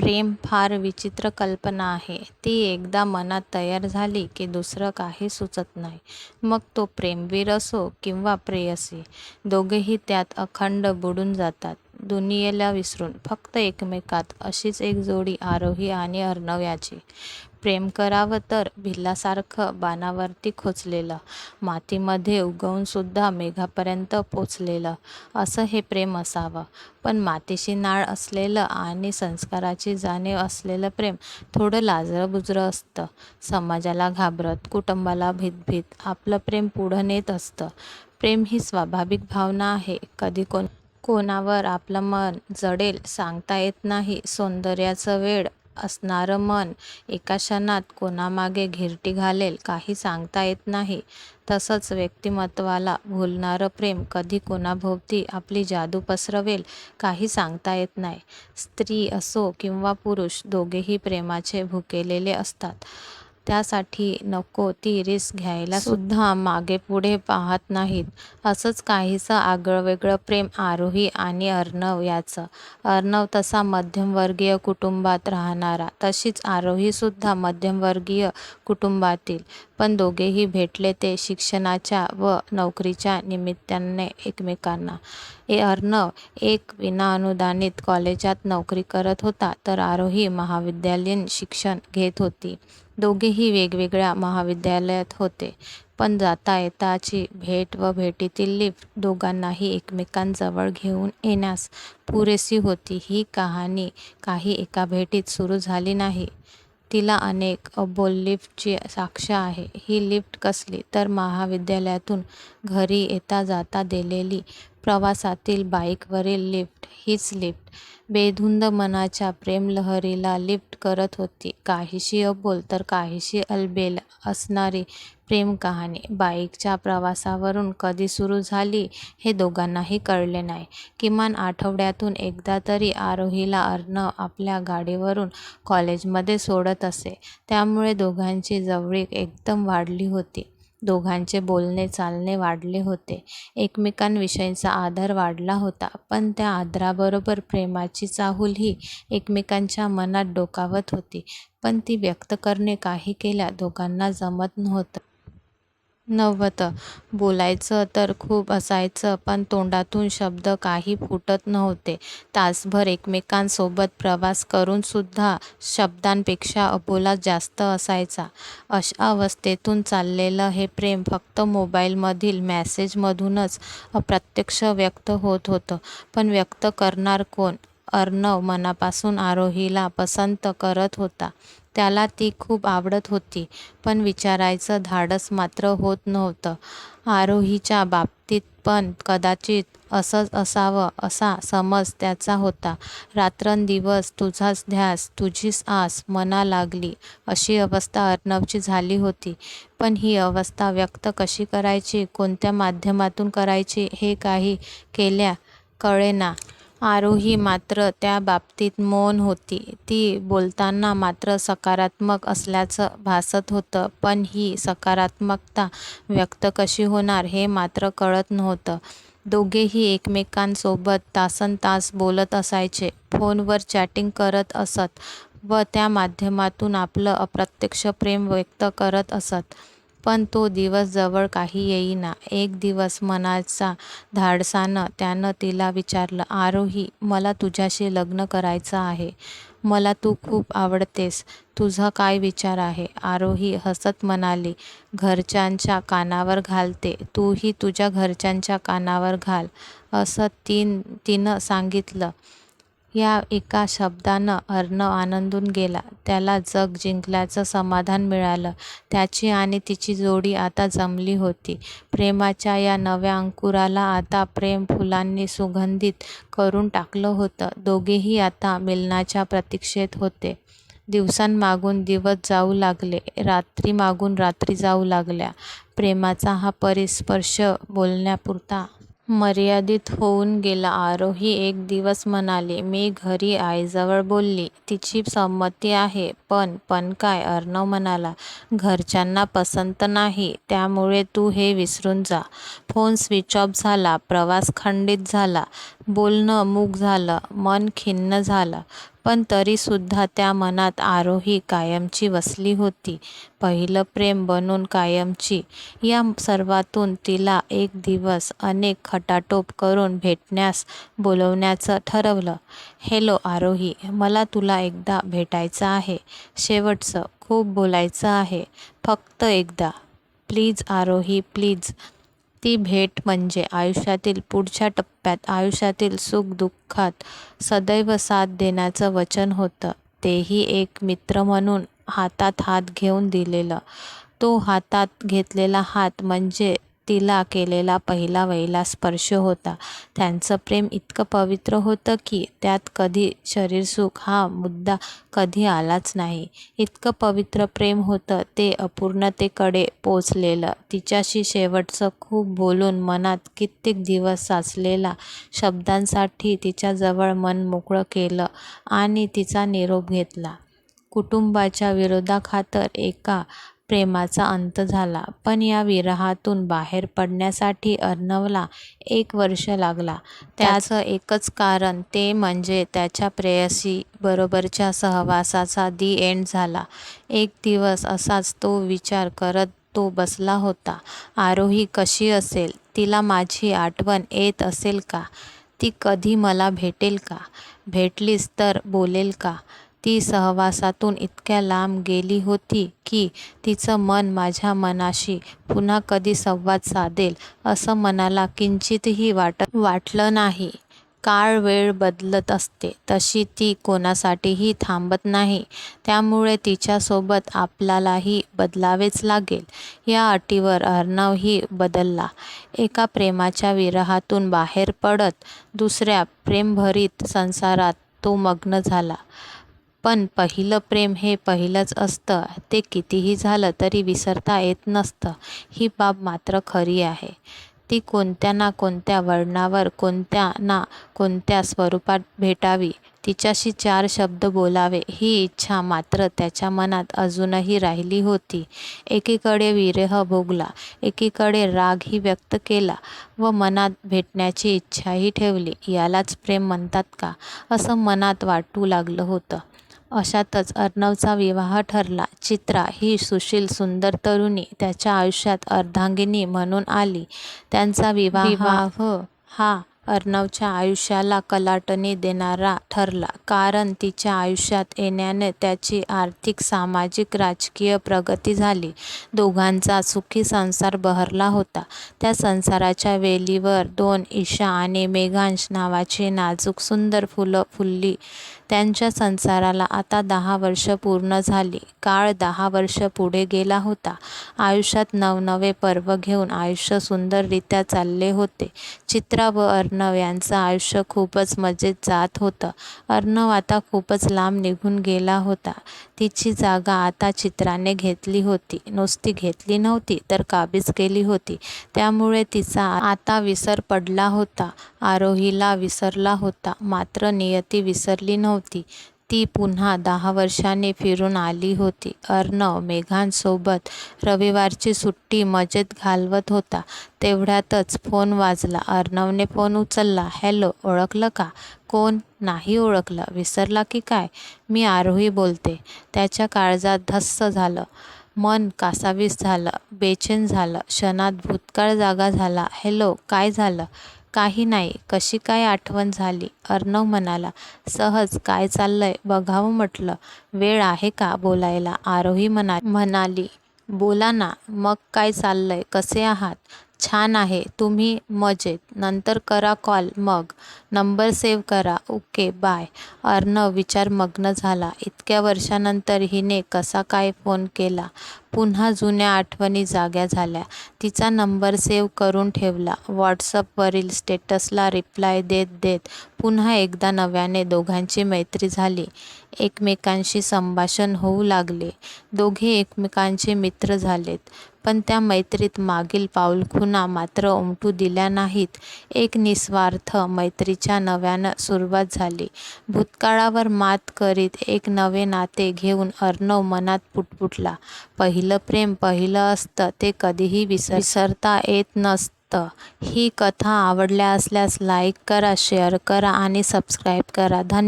प्रेम फार विचित्र कल्पना आहे. ती एकदा मनात तयार झाली की दुसरं काही सुचत नाही. मग तो प्रेमवीर असो किंवा प्रेयसी, दोघेही त्यात अखंड बुडून जातात. दुनियेला विसरून फक्त एकमेकात. अशीच एक जोडी आरोही आणि अर्णव याची प्रेम करावं तर भिल्लासारखं बाणावरती खोचलेलं, मातीमध्ये उगवूनसुद्धा मेघापर्यंत पोचलेलं असं हे प्रेम असावं. पण मातीशी नाळ असलेलं आणि संस्काराची जाणीव असलेलं प्रेम थोडं लाजरंबुजरं असतं. समाजाला घाबरत, कुटुंबाला भीतभीत आपलं प्रेम पुढं नेत असतं. प्रेम ही स्वाभाविक भावना आहे. कधी कोण कोणावर आपलं मन जडेल सांगता येत नाही. सौंदर्याचं वेळ असणारं मन एका क्षणात कोणामागे घिरटी घालेल काही सांगता येत नाही. तसंच व्यक्तिमत्त्वाला भुलणारं प्रेम कधी कोणाभोवती आपली जादू पसरवेल काही सांगता येत नाही. स्त्री असो किंवा पुरुष दोघेही प्रेमाचे भुकेलेले असतात. त्यासाठी नको ती रिस्क घ्यायलासुद्धा मागेपुढे पाहात नाहीत. असंच काहीसं आगळंवेगळं प्रेम आरोही आणि अर्णव यांचं. अर्णव तसा मध्यमवर्गीय कुटुंबात राहणारा. तशीच आरोहीसुद्धा मध्यमवर्गीय कुटुंबातील. पण दोघेही भेटले ते शिक्षणाच्या व नोकरीच्या निमित्ताने एकमेकांना. अर्णव एका विनाअनुदानित कॉलेजात नोकरी करत होता तर आरोही महाविद्यालयीन शिक्षण घेत होती. दोघेही वेगवेगळ्या महाविद्यालयात होते. पण जाता-येताची भेट व भेटीतील लिफ्ट दोघांनाही एकमेकांजवळ घेऊन येण्यास पुरेशी होती. ही कहाणी काही एका भेटीत सुरू झाली नाही. तिला अनेक अबोल लिफ्टची साक्ष आहे. ही लिफ्ट कसली तर महाविद्यालयातून घरी येता-जाता दिलेली प्रवासातील बाईकवरील लिफ्ट. हीच लिफ्ट बेधुंद मनाच्या प्रेमलहरीला लिफ्ट करत होती. काहीशी अबोल तर काहीशी अलबेल असणारी प्रेमकहाणी बाईकच्या प्रवासावरून कधी सुरू झाली हे दोघांनाही कळले नाही. किमान आठवड्यातून एकदा तरी आरोहीला अर्णव आपल्या गाडीवरून कॉलेजमध्ये सोडत असे. त्यामुळे दोघांची जवळीक एकदम वाढली होती. दोघांचे बोलणे-चालणे वाढले होते. एकमेकांविषयीचा आदर वाढला होता. पण त्या आदराबरोबर प्रेमाची चाहूलही एकमेकांच्या मनात डोकावत होती. पण ती व्यक्त करणे काही केल्या दोघांना जमत नव्हतं. बोलायचं तर खूप असायचं पण तोंडातून शब्द काही फुटत नव्हते. तासभर एकमेकांसोबत प्रवास करूनसुद्धा शब्दांपेक्षा अबोला जास्त असायचा. अशा अवस्थेतून चाललेलं हे प्रेम फक्त मोबाईलमधील मॅसेजमधूनच अप्रत्यक्ष व्यक्त होत होतं. पण व्यक्त करणार कोण? अर्णव मनापासून आरोहीला पसंत करत होता. त्याला ती खूप आवडत होती. पण विचारायचं धाडस मात्र होत नव्हतं. आरोहीच्या बाबतीत पण कदाचित असंच असावं असा समज त्याचा होता. रात्रंदिवस तुझाच ध्यास, तुझीच आस मना लागली अशी अवस्था अर्णवची झाली होती. पण ही अवस्था व्यक्त कशी करायची, कोणत्या माध्यमातून करायची हे काही केल्या कळेना. आरोही मात्र त्या बाबतीत मौन होती. ती बोलताना मात्र सकारात्मक असल्याचं भासत होतं. पण ही सकारात्मकता व्यक्त कशी होणार हे मात्र कळत नव्हतं. दोघेही एकमेकांसोबत तासनतास बोलत असायचे. फोनवर चॅटिंग करत असत व त्या माध्यमातून आपलं अप्रत्यक्ष प्रेम व्यक्त करत असत. पण तो दिवस जवळ काही येईना. एक दिवस मनाच्या धाडसानं त्यानं तिला विचारलं, आरोही मला तुझ्याशी लग्न करायचं आहे. मला तू खूप आवडतेस. तुझा काय विचार आहे? आरोही हसत म्हणाली, घरच्यांच्या कानावर घालते. तूही तुझ्या घरच्यांच्या कानावर घाल असं तिनं सांगितलं. या एका शब्दानं अर्णव आनंदून गेला. त्याला जग जिंकल्याचं समाधान मिळालं. त्याची आणि तिची जोडी आता जमली होती. प्रेमाच्या या नव्या अंकुराला आता प्रेम फुलांनी सुगंधित करून टाकलं होतं. दोघेही आता मिलनाच्या प्रतीक्षेत होते. दिवसांमागून दिवस जाऊ लागले. रात्रीमागून रात्री जाऊ लागल्या. प्रेमाचा हा परिस्पर्श बोलण्यापुरता मर्यादित होऊन गेला. आरोही एक दिवस म्हणाली, मी घरी आईजवळ बोलली. तिची संमती आहे. पण पण काय? अर्णव म्हणाला, घरच्यांना पसंत नाही. त्यामुळे तू हे विसरून जा. फोन स्विच ऑफ झाला. प्रवास खंडित झाला. बोलणं मूक झालं. मन खिन्न झालं. पण तरीसुद्धा त्या मनात आरोही कायमची वसली होती. पहिलं प्रेम बनून कायमची. या सर्वातून तिला एक दिवस अनेक खटाटोप करून भेटण्यास बोलवण्याचं ठरवलं. हॅलो आरोही, मला तुला एकदा भेटायचं आहे. शेवटचं. खूप बोलायचं आहे. फक्त एकदा. Please Aarohi please. ती भेट म्हणजे आयुष्यातील पुढच्या टप्प्यात आयुष्यातील सुख-दुःखात सदैव साथ देण्याचं वचन होतं. तेही एक मित्र म्हणून हातात हात घेऊन दिलेलं. तो हातात घेतलेला हात म्हणजे तिला केलेला पहिला वहिला स्पर्श होता. त्यांचं प्रेम इतकं पवित्र होतं की त्यात कधी शरीरसुख हा मुद्दा कधी आलाच नाही. इतकं पवित्र प्रेम होतं ते अपूर्णतेकडे पोचलेलं. तिच्याशी शेवटचं खूप बोलून मनात कित्येक दिवस साचलेला शब्दांसाठी तिच्याजवळ मन मोकळं केलं आणि तिचा निरोप घेतला. कुटुंबाच्या विरोधाखातर एका प्रेमाचा अंत झाला. पण या विरहातून बाहेर पडण्यासाठी अर्णवला एक वर्ष लागला. त्याचं एकच कारण ते म्हणजे त्याच्या प्रेयसी बरोबरच्या सहवासाचा दी एंड झाला. एक दिवस असाच तो विचार करत तो बसला होता. आरोही कशी असेल? तिला माझी आठवण येत असेल का? ती कधी मला भेटेल का? भेटलीस तर बोलेल का? ती सहवासातून इतक्या लांब गेली होती की तिचं मन माझ्या मनाशी पुन्हा कधी संवाद साधेल असं मनाला किंचितही वाटलं नाही. काळ वेळ बदलत असते तशी ती कोणासाठीही थांबत नाही. त्यामुळे तिच्यासोबत आपल्यालाही बदलावेच लागेल या अटीवर अर्णवही बदलला. एका प्रेमाच्या विरहातून बाहेर पडत दुसऱ्या प्रेमभरीत संसारात तो मग्न झाला. पण पहिलं प्रेम हे पहिलंच असतं. ते कितीही झालं तरी विसरता येत नसतं ही बाब मात्र खरी आहे. ती कोणत्या ना कोणत्या वळणावर कोणत्या ना कोणत्या स्वरूपात भेटावी, तिच्याशी चार शब्द बोलावे ही इच्छा मात्र त्याच्या मनात अजूनही राहिली होती. एकीकडे विरह भोगला, एकीकडे रागही व्यक्त केला व मनात भेटण्याची इच्छाही ठेवली. यालाच प्रेम म्हणतात का, असं मनात वाटू लागलं होतं. अशातच अर्णवचा विवाह ठरला. चित्रा ही सुशील सुंदर तरुणी त्याच्या आयुष्यात अर्धांगिनी म्हणून आली. त्यांचा विवाह हा अर्णवच्या आयुष्याला कलाटणी देणारा ठरला. कारण तिच्या आयुष्यात येण्याने त्याची आर्थिक, सामाजिक, राजकीय प्रगती झाली. दोघांचा सुखी संसार बहरला होता. त्या संसाराच्या वेलीवर दोन ईशा आणि मेघांश नावाची नाजूक सुंदर फुलं फुलली. त्यांच्या संसाराला आता दहा वर्ष पूर्ण झाली. काळ दहा वर्ष पुढे गेला होता. आयुष्यात नवनवे पर्व घेऊन आयुष्य सुंदररीत्या चालले होते. चित्रा व अर्णव यांचं आयुष्य खूपच मजेत जात होतं. अर्णव आता खूपच लांब निघून गेला होता. तिची जागा आता चित्राने घेतली होती. नुसती घेतली नव्हती तर काबीज केली होती. त्यामुळे तिचा आता विसर पडला होता. आरोहीला विसरला होता. मात्र नियती विसरली नव्हती. ती पुन्हा दहा वर्षांनी फिरून आली होती. अर्णव मेघांसोबत रविवारची सुट्टी मजेत घालवत होता. तेवढ्यातच फोन वाजला. अर्णवने फोन उचलला. हॅलो, ओळखलं का? कोण? नाही ओळखलं. विसरला की काय? मी आरोही बोलते. त्याच्या काळजात धस्स झालं. मन कासावीस झालं. बेचैन झालं. क्षणात भूतकाळ जागा झाला. हॅलो, काय झालं? काही नाही. कशी काय आठवण झाली? अर्णव म्हणाला. सहज. काय चाललंय बघावं म्हटलं. वेळ आहे का बोलायला? आरोही म्हणा म्हणाली. बोला ना. मग काय चाललंय? कसे आहात? छान आहे. तुम्ही? मजेत. नंतर करा कॉल मग. नंबर सेव्ह करा. Okay bye. अर्णव विचारमग्न झाला. इतक्या वर्षानंतर हिने कसा काय फोन केला? पुन्हा जुन्या आठवणी जाग्या झाल्या. तिचा नंबर सेव्ह करून ठेवला. व्हॉट्सअपवरील स्टेटसला रिप्लाय देत देत पुन्हा एकदा नव्याने दोघांची मैत्री झाली. एकमेकांशी संभाषण होऊ लागले. दोघे एकमेकांचे मित्र झालेत. पण त्या मैत्रीत मागील पाऊलखुणा मात्र उमटू दिल्या नाहीत. एक निस्वार्थ मैत्रीच्या नव्यानं सुरुवात झाली. भूतकाळावर मात करीत एक नवे नाते घेऊन अर्णव मनात पुटपुटला. पहिलं प्रेम पहिलं असतं ते कधीही विसरता येत नसतं ही कथा आवडल्या असल्यास लाईक करा शेअर करा आणि सबस्क्राईब करा धन्य